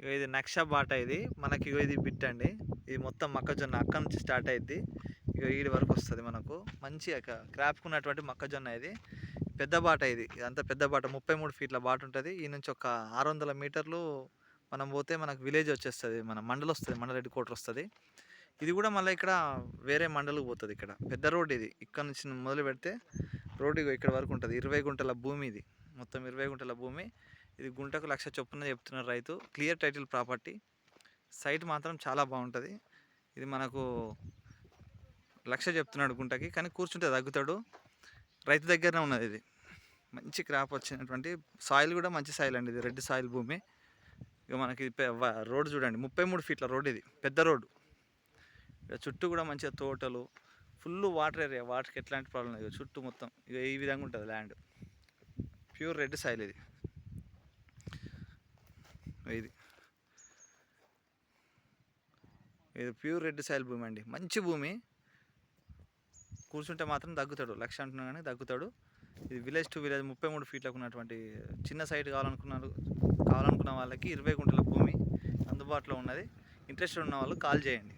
ఇగో ఇది నక్ష బాట ఇది. మనకి ఇగో ఇది బిట్ అండి. ఇది మొత్తం మొక్కజొన్న అక్కడ నుంచి స్టార్ట్ అయింది ఇక ఈడి వరకు వస్తుంది మనకు. మంచి క్రాప్కున్నటువంటి మొక్కజొన్న ఇది. పెద్ద బాట ఇది. ఇదంతా పెద్ద బాట. ముప్పై మూడు ఫీట్ల బాట ఉంటుంది. ఈ నుంచి ఒక ఆరు వందల మీటర్లు మనం పోతే మనకు విలేజ్ వచ్చేస్తుంది. మన మండల్ వస్తుంది. మండల హెడ్ క్వార్టర్ వస్తుంది. ఇది కూడా మళ్ళీ ఇక్కడ వేరే మండలకు పోతుంది ఇక్కడ. పెద్ద రోడ్ ఇది. ఇక్కడ నుంచి మొదలు పెడితే రోడ్ ఇగో ఇక్కడ వరకు ఉంటుంది. ఇరవై గుంటల భూమి ఇది. మొత్తం ఇరవై గుంటల భూమి. ఇది గుంటకు లక్ష చొప్పున చెప్తున్నారు రైతు. Clear title property. సైట్ మాత్రం చాలా బాగుంటుంది. ఇది మనకు లక్ష చెప్తున్నాడు గుంటకి కానీ కూర్చుంటే తగ్గుతాడు. రైతు దగ్గరనే ఉన్నది ఇది. మంచి క్రాప్ వచ్చినటువంటి సాయిల్ కూడా మంచి సాయిల్ అండి ఇది రెడ్ సాయిల్ భూమి. ఇక మనకి రోడ్ చూడండి. ముప్పై మూడు ఫీట్ల రోడ్ ఇది పెద్ద రోడ్డు. ఇక చుట్టూ కూడా మంచిగా తోటలు ఫుల్ వాటర్ ఏరియా. వాటర్కి ఎట్లాంటి ప్రాబ్లం లేదు. చుట్టూ మొత్తం ఇక ఈ విధంగా ఉంటుంది ల్యాండ్. ప్యూర్ రెడ్ సాయిల్ ఇది. ఇది. ఇది ప్యూర్ రెడ్ సాయిల్ భూమి అండి. మంచి భూమి. కూర్చుంటే మాత్రం తగ్గుతాడు. లక్ష అంటున్నా కానీ తగ్గుతాడు. ఇది విలేజ్ టు విలేజ్ ముప్పై మూడు ఫీట్లకు ఉన్నటువంటి చిన్న సైట్ కావాలనుకున్నారు కావాలనుకున్న వాళ్ళకి ఇరవై గుంటల భూమి అందుబాటులో ఉన్నది. ఇంట్రెస్ట్ ఉన్న వాళ్ళు కాల్ చేయండి.